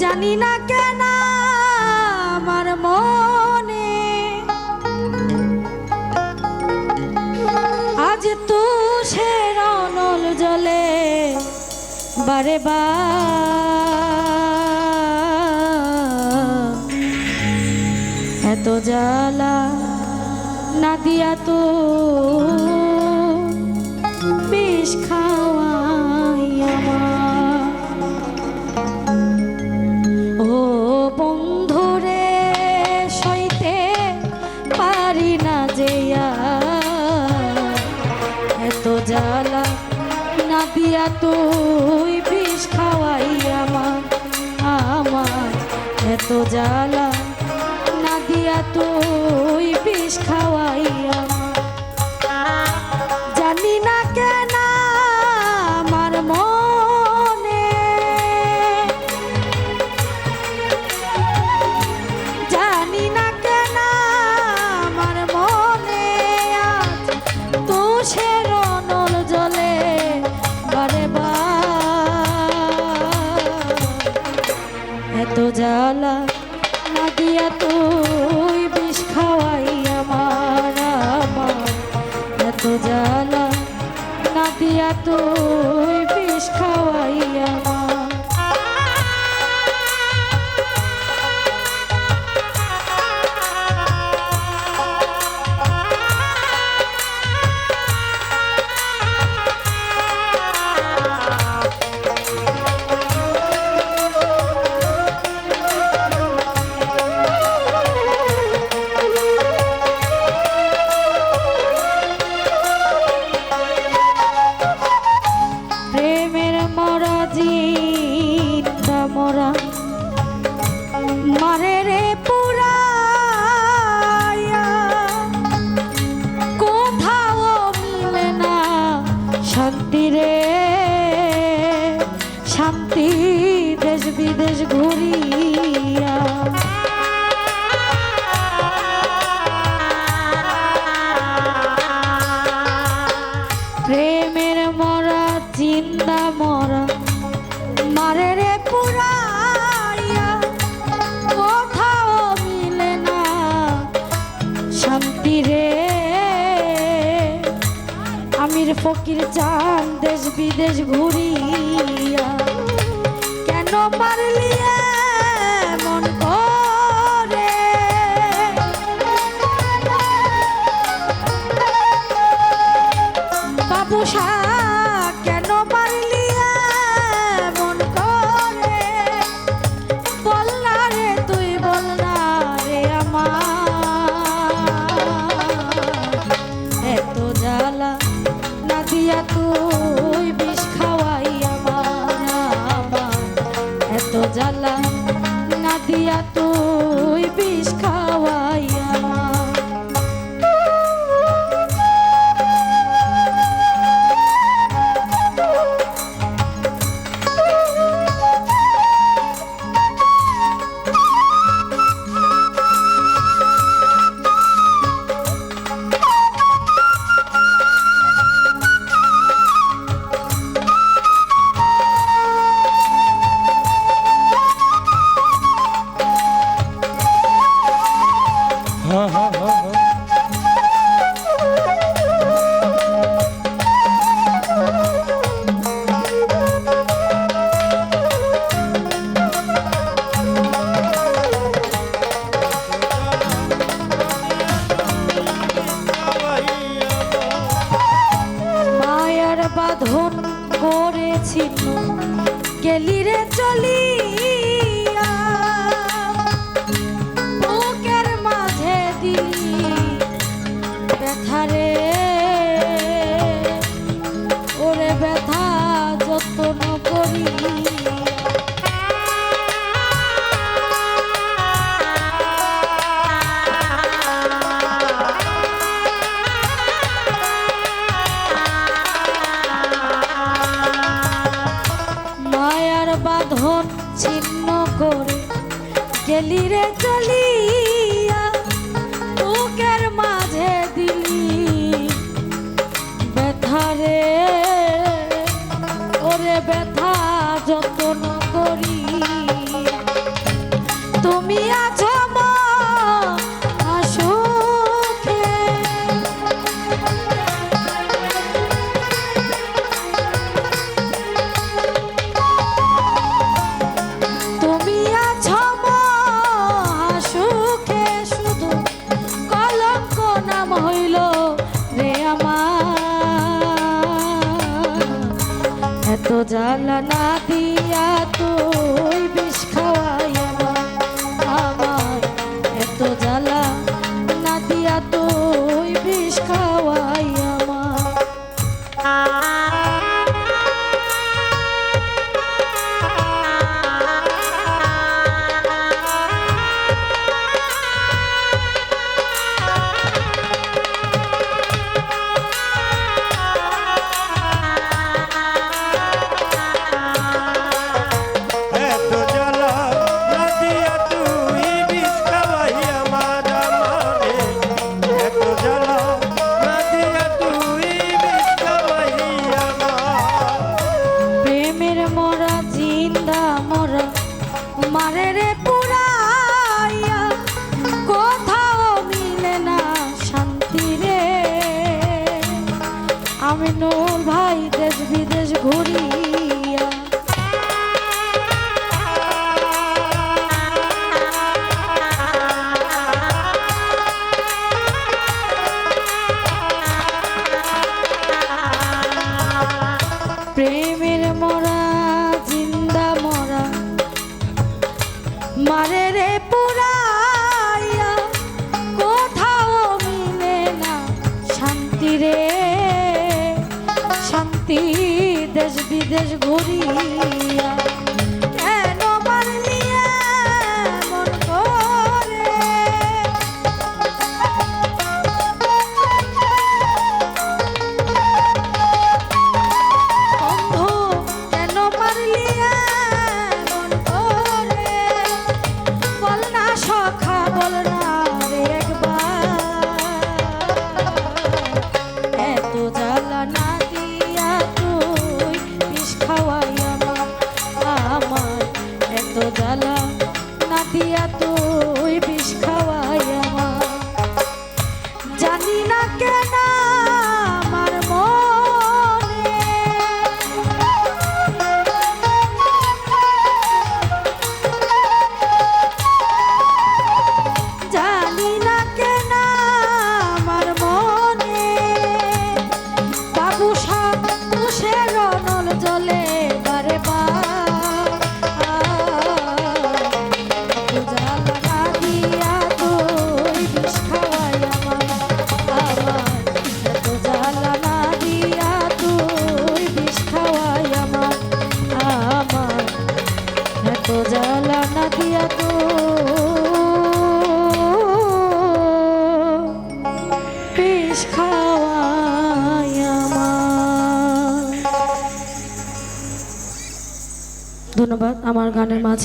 জানি না কেন আমার মনে আজ তো সে রনল জলে বারে এত জ্বালা না দিয়া তো বিষ খা জ্বালা না দিয়া তুই বিষ খাওয়াইয়া প্রেমের মরা চিন্তা মরা। মারে রে কোথাও মিলে না। শান্তি রে। আমির ফকির চান দেশ বিদেশ ঘুরিয়া। কেন মারলিয়া 不想 ফিরে চলিয়া বুকের মাঝে দিলি ব্যথারে ওরে ব্যথা যত্ন করি। তুমি আছো জ্বালা না দিয়া তুই বিষ খাওয়াইয়া আমার এত জ্বালা না দিয়া তুই বিষ খাওয়া আমিনুল ভাই দেশ বিদেশ ঘুরি। বিদেশ ঘুরি। এত জ্বালা না দিয়া তো বিষ খাওয়াই ধন্যবাদ আমার গানের মাঝে।